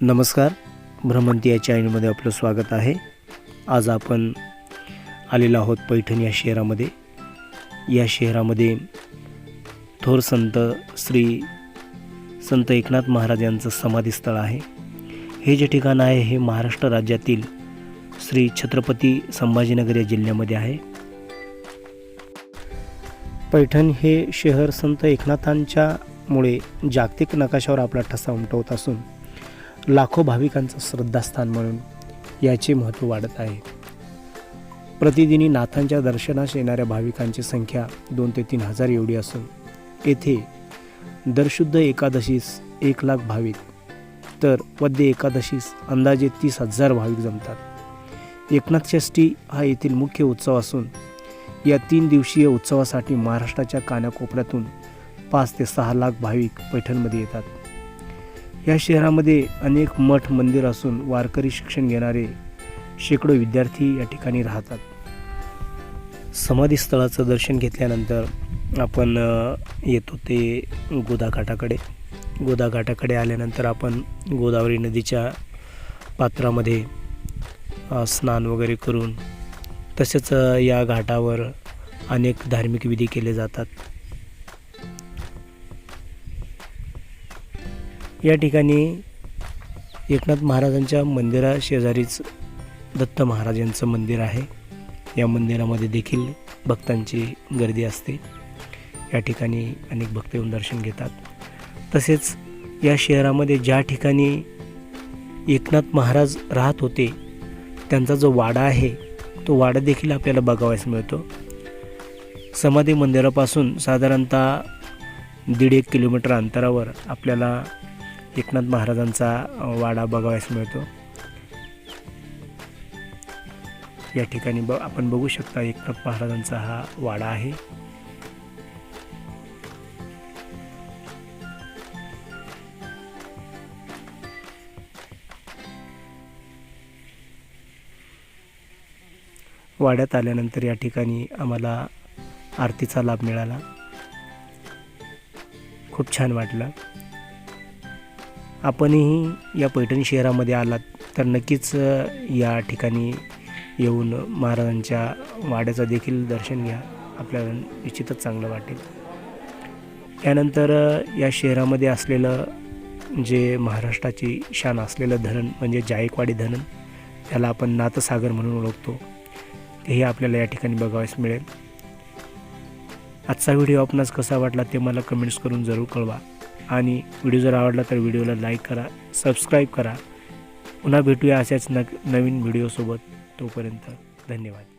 नमस्कार. भ्रमंती या चॅनलमध्ये आपलं स्वागत आहे. आज आपण आलेलो आहोत पैठण या शहरामध्ये. या शहरामध्ये थोर संत श्री संत एकनाथ महाराज यांचं समाधीस्थळ आहे. हे जे ठिकाण आहे हे महाराष्ट्र राज्यातील श्री छत्रपती संभाजीनगर या जिल्ह्यामध्ये आहे. पैठण हे शहर संत एकनाथांच्यामुळे जागतिक नकाशावर आपला ठसा उमटवत असून लाखो भाविकांचं श्रद्धास्थान म्हणून याचे महत्त्व वाढत आहे. प्रतिदिनी नाथांच्या दर्शनास येणाऱ्या भाविकांची संख्या दोन ते तीन हजार एवढी असून येथे दरशुद्ध एकादशीस एक लाख भाविक तर वद्य एकादशीस अंदाजे तीस हजार भाविक जमतात. एकनाथ षष्ठी हा येथील मुख्य उत्सव असून या तीन दिवसीय उत्सवासाठी महाराष्ट्राच्या कानाकोपऱ्यातून पाच ते सहा लाख भाविक पैठणमध्ये येतात. या शहरामध्ये अनेक मठ मंदिर असून वारकरी शिक्षण घेणारे शेकडो विद्यार्थी या ठिकाणी राहतात. समाधीस्थळाचं दर्शन घेतल्यानंतर आपण येतो ते गोदाघाटाकडे. गोदाघाटाकडे आल्यानंतर आपण गोदावरी नदीच्या पात्रामध्ये स्नान वगैरे करून तसेच या घाटावर अनेक धार्मिक विधी केले जातात. या ठिकाणी एकनाथ महाराजांच्या मंदिरा शेजारीच दत्त महाराज यांचं मंदिर आहे. या मंदिरामध्ये देखील भक्तांची गर्दी असते. या ठिकाणी अनेक भक्त येऊन दर्शन घेतात. तसेच या शहरामध्ये ज्या ठिकाणी एकनाथ महाराज राहत होते त्यांचा जो वाडा आहे तो वाडा देखील आपल्याला बघावयास मिळतो. समाधी मंदिरापासून साधारणतः दीड एक किलोमीटर अंतरावर आपल्याला एकनाथ महाराजांचा वाडा बघावयास मिळतो. या ठिकाणी ब आपण बघू शकता एकनाथ महाराजांचा हा वाडा आहे. वाड्यात आल्यानंतर या ठिकाणी आम्हाला आरतीचा लाभ मिळाला. खूप छान वाटलं. आपणही या पैठण शहरामध्ये आलात तर नक्कीच या ठिकाणी येऊन महाराजांच्या वाड्याचं देखील दर्शन घ्या. आपल्याला निश्चितच चांगलं वाटेल. त्यानंतर या शहरामध्ये असलेलं जे महाराष्ट्राची शान असलेलं धरण म्हणजे जायकवाडी धरण त्याला आपण नाथसागर म्हणून ओळखतो. तेही आपल्याला या ठिकाणी बघावयास मिळेल. आजचा व्हिडिओ आपणास कसा वाटला ते मला कमेंट्स करून जरूर कळवा. आणि व्हिडिओ जर आवडला तर व्हिडिओला लाईक करा सबस्क्राईब करा. पुन्हा भेटूया अशाच न नवीन व्हिडिओसोबत तोपर्यंत धन्यवाद.